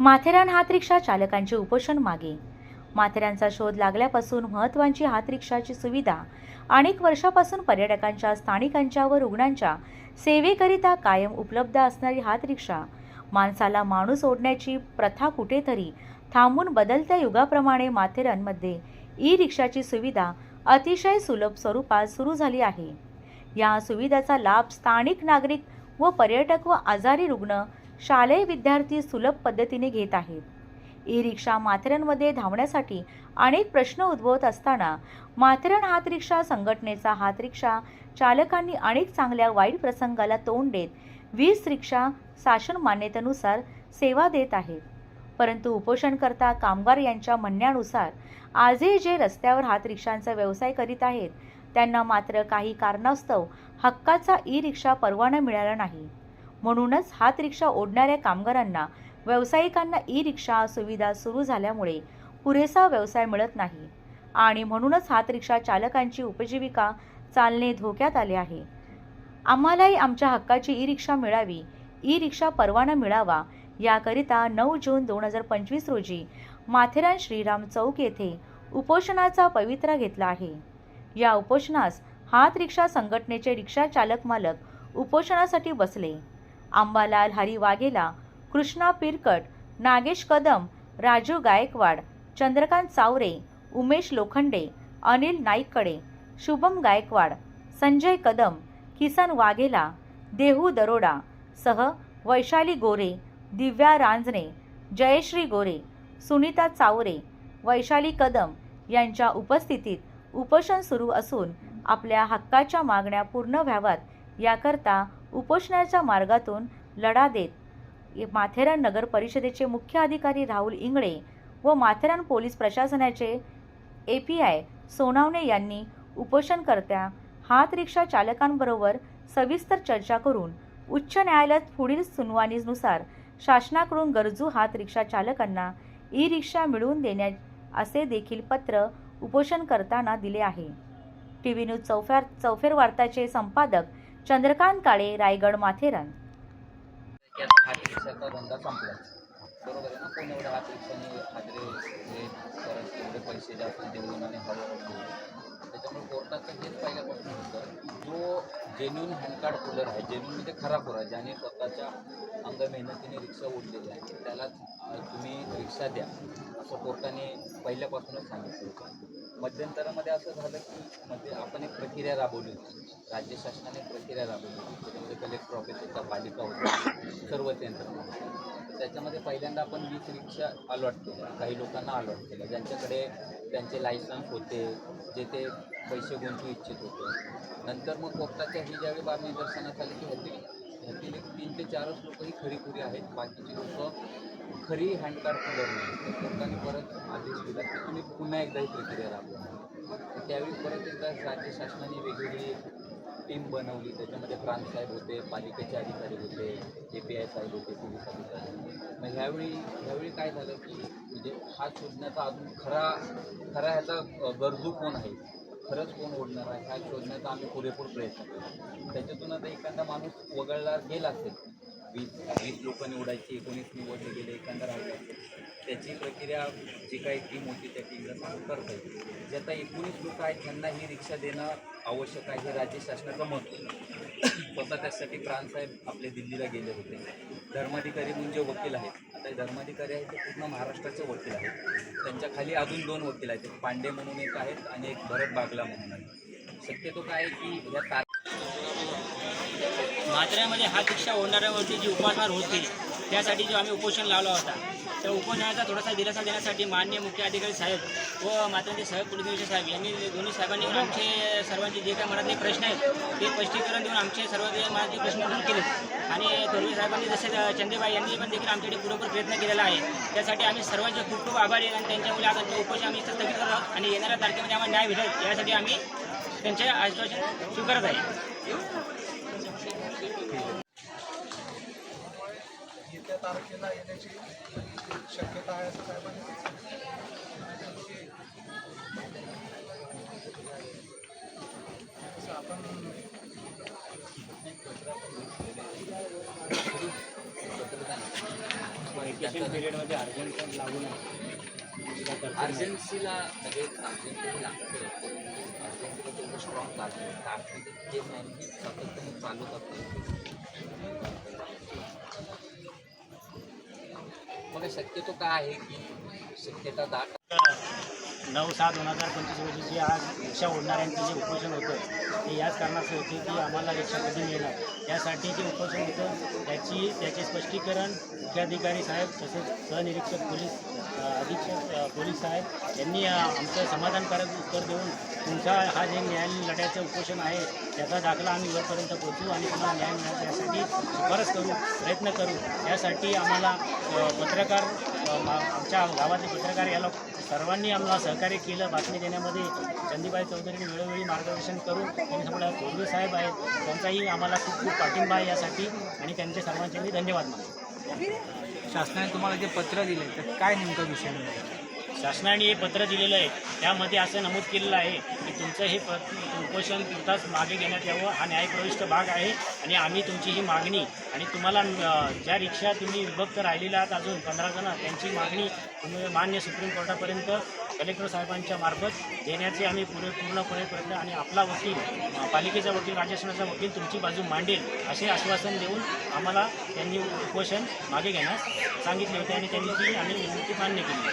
माथेरान हात रिक्षा चालकांचे उपोषण मागे. माथेरानचा शोध लागल्यापासून महत्त्वाची हात रिक्षाची सुविधा अनेक वर्षापासून पर्यटकांच्या स्थानिकांच्या व रुग्णांच्या सेवेकरिता कायम उपलब्ध असणारी हात रिक्षा माणसाला माणूस ओढण्याची प्रथा कुठेतरी थांबून बदलत्या युगाप्रमाणे माथेरानमध्ये ई रिक्षाची सुविधा अतिशय सुलभ स्वरूपात सुरू झाली आहे. या सुविधेचा लाभ स्थानिक नागरिक व पर्यटक व आजारी रुग्ण शालेय विद्यार्थी सुलभ पद्धतीने घेत आहेत. ई रिक्षा माथेरानमध्ये धावण्यासाठी अनेक प्रश्न उद्भवत असताना माथेरान हात रिक्षा संघटनेचा हात रिक्षा चालकांनी अनेक चांगल्या वाईट प्रसंगाला तोंड देत वीस रिक्षा शासन मान्यतेनुसार सेवा देत आहेत. परंतु उपोषणकर्ता कामगार यांच्या म्हणण्यानुसार आजही जे रस्त्यावर हात रिक्षांचा व्यवसाय करीत आहेत त्यांना मात्र काही कारणास्तव हक्काचा ई रिक्षा परवाना मिळाला नाही. म्हणूनच हात रिक्षा ओढणाऱ्या कामगारांना व्यावसायिकांना ई रिक्षा सुविधा सुरू झाल्यामुळे पुरेसा व्यवसाय मिळत नाही. आणि म्हणूनच हात रिक्षा चालकांची उपजीविका चालणे धोक्यात आले आहे. आम्हालाही आमच्या हक्काची ई रिक्षा मिळावी ई रिक्षा परवाना मिळावा याकरिता नऊ जून दोन हजार पंचवीस रोजी माथेरान श्रीराम चौक येथे उपोषणाचा पवित्रा घेतला आहे. या उपोषणास हात रिक्षा संघटनेचे रिक्षा चालक मालक उपोषणासाठी बसले. आंबालाल हरी वाघेला कृष्णा पिरकट नागेश कदम राजू गायकवाड चंद्रकांत चावरे उमेश लोखंडे अनिल नाईककडे शुभम गायकवाड संजय कदम किसन वाघेला देहू दरोडा सह वैशाली गोरे दिव्या रांजणे जयश्री गोरे सुनीता चावरे वैशाली कदम यांच्या उपस्थितीत उपोषण सुरू असून आपल्या हक्काच्या मागण्या पूर्ण व्हाव्यात याकरता उपोषणाच्या मार्गातून लढा देत माथेरान नगर परिषदेचे मुख्य अधिकारी राहुल इंगळे व माथेरान पोलीस प्रशासनाचे ए पी आय सोनावणे यांनी उपोषणकर्त्या हात रिक्षा चालकांबरोबर सविस्तर चर्चा करून उच्च न्यायालयात पुढील सुनावणीनुसार शासनाकडून गरजू हात रिक्षा चालकांना ई रिक्षा मिळवून देण्या असे देखील पत्र उपोषण करताना दिले आहे. टी व्ही न्यूज चौफेर चौफेर वार्ताचे संपादक चंद्रकांत काळे रायगड माथेरान त्यात हात रिक्षाचा धंदा संपला बरोबर आहे ना कोण एवढ्या हात रिक्षाने हाजरे हे परत एवढे पैसे जास्त देऊन आणि हळूहळू त्याच्यामुळे कोर्टाचं हेच पहिल्यापासून होतं जो जेन्युन हँडकार्ड कूलर आहे जेन्युन म्हणजे खरा पुरा ज्याने स्वतःच्या अंग मेहनतीने रिक्षा ओढलेली आहे त्याला तुम्ही रिक्षा द्या असं कोर्टाने पहिल्यापासूनच सांगितलं होतं. मध्यंतरामध्ये असं झालं की मध्ये आपण एक प्रक्रिया राबवली होती. राज्य शासनाने प्रक्रिया राबवली होती. त्याच्यामध्ये कलेक्टर ऑफिसचा पालिका होता सर्वच यंत्रणा त्याच्यामध्ये पहिल्यांदा आपण वीस रिक्षा अलॉट केल्या. काही लोकांना अलॉट केल्या. ज्यांच्याकडे त्यांचे लायसन्स होते जे ते पैसे गुंतवू इच्छित होते. नंतर मग कोर्टाच्या ही ज्यावेळी बाब निदर्शनात आली की ह्यातील ह्यातील एक तीन ते चारच लोक ही खरीखुरी आहेत. बाकीची लोकं खरी हँडकार्ड पुलर नाही. तर परत आदेश दिला की तुम्ही पुन्हा एकदा ही प्रक्रिया राबवा. त्यावेळी परत एकदा राज्य शासनाने वेगवेगळी टीम बनवली. त्याच्यामध्ये प्रांत साहेब होते पालिकेचे अधिकारी होते ए पी आय साहेब होते पोलीस अधिकारी. मग ह्यावेळी ह्यावेळी काय झालं की म्हणजे हा शोधण्याचा अजून खरा खरा ह्याचा गरजू कोण आहे? खरंच कोण ओढणार आहे? ह्या शोधण्याचा आम्ही पुरेपूर प्रयत्न केला त्याच्यातून आता एखादा माणूस वगळला गेला असेल वीस वीस लोक निवडायची एकोणीस निवडले गेले एखादा राहिला त्याची प्रक्रिया जी काही टीम होती त्या टीमला सांगून करता येईल जे आता एकोणीस लोक आहेत त्यांना ही रिक्षा देणं आवश्यक आहे हे राज्य शासनाचं मत स्वतः त्यासाठी प्राणसाहेब आपले दिल्लीला गेले होते. धर्माधिकारी म्हणून जे वकील आहेत आता धर्माधिकारी आहेत ते पूर्ण महाराष्ट्राचे वकील आहेत. त्यांच्या खाली अजून दोन वकील आहेत एक पांडे म्हणून एक आहेत आणि एक भरत बागला म्हणून आहे शक्यतो काय आहे की या ता मात्र्यामध्ये शिक्षा रिक्षा ओढणाऱ्यावरती जी उपासमार होती त्यासाठी जो आम्ही उपोषण लावला होता त्या उपोषणाचा थोडासा दिलासा देण्यासाठी मान्य मुख्य अधिकारी साहेब व मात्रांचे साहेब पोलीस साहेब यांनी दोन्ही साहेबांनी आमचे सर्वांचे जे काही मनातले प्रश्न आहेत ते स्पष्टीकरण देऊन आमचे सर्व जे मनातले प्रश्न दूर केले. आणि थोरवे साहेबांनी जसे चंदेबाई यांनी पण देखील आमच्याकडे पुरेपूर प्रयत्न केलेला आहे. त्यासाठी आम्ही सर्वांचे खूप खूप आभारी आणि त्यांच्यामुळे आज आमचं उपोषण आम्ही स्थगित करत आहोत आणि येणाऱ्या तारखेमध्ये आम्हाला न्याय भेटेल यासाठी आम्ही त्यांचे आश्वासन स्वीकारत आहे. येत्या तारखेला येण्याची शक्यता आहे असं साहेबांनी तसं आपण वेकेशन पिरियडमध्ये अर्जंट लागू नये. अर्जन्सीला म्हणजे लागतं स्ट्रॉंग लागतं जे नाही सातत्याने मग शक्यतो काय आहे की शक्यता दाट नऊ सहा दोन हजार पंचवीस रोजी जी आज रिक्षा ओढणाऱ्यांचं जे उपोषण होतं ते याच कारणाचं होते की आम्हाला रिक्षा कधी मिळणार. यासाठी जे उपोषण होतं त्याची त्याचे स्पष्टीकरण मुख्याधिकारी साहेब तसेच सहनिरीक्षक पोलीस अधीक्षक पोलीस साहेब यांनी आमचं समाधानकारक उत्तर देऊन तुमचा हा जे न्यायालयीन लढ्याचं उपोषण आहे त्याचा दाखला आम्ही वरपर्यंत पोहोचू आणि तुम्हाला न्याय मिळावा यासाठी शिफारस करू प्रयत्न करू. यासाठी आम्हाला पत्रकार आमच्या गावातले पत्रकार याला सर्वांनी आम्हाला सहकार्य केलं. बातमी देण्यामध्ये चंदीबाई चौधरीने वेळोवेळी मार्गदर्शन करून त्यांनी समोर चौधरी साहेब आहेत त्यांचाही आम्हाला खूप खूप पाठिंबा आहे यासाठी आणि त्यांचे सर्वांचे मी धन्यवाद मानतो. शासनाने तुम्हाला जे पत्र दिले तर काय नेमका विषय शासनाने हे पत्र दिलेलं आहे. त्यामध्ये असं नमूद केलेलं आहे की तुमचं हे प उपोषण तुर्तास मागे घेण्यात यावं. हा न्यायप्रविष्ट भाग आहे आणि आम्ही तुमची ही मागणी आणि तुम्हाला ज्या रिक्षा तुम्ही विभक्त राहिलेल्या आहात अजून पंधरा जण त्यांची मागणी तुम्ही मान्य सुप्रीम कोर्टापर्यंत कलेक्टर साहेबांच्या मार्फत देण्याचे आम्ही पुरे पूर्णपणे प्रयत्न आणि आपला वकील पालिकेचा वकील राजस्थानाचा वकील तुमची बाजू मांडेल असे आश्वासन देऊन आम्हाला त्यांनी उपोषण मागे घेण्यास सांगितले होते आणि त्यांनी ती आम्ही विनंती मान्य केली.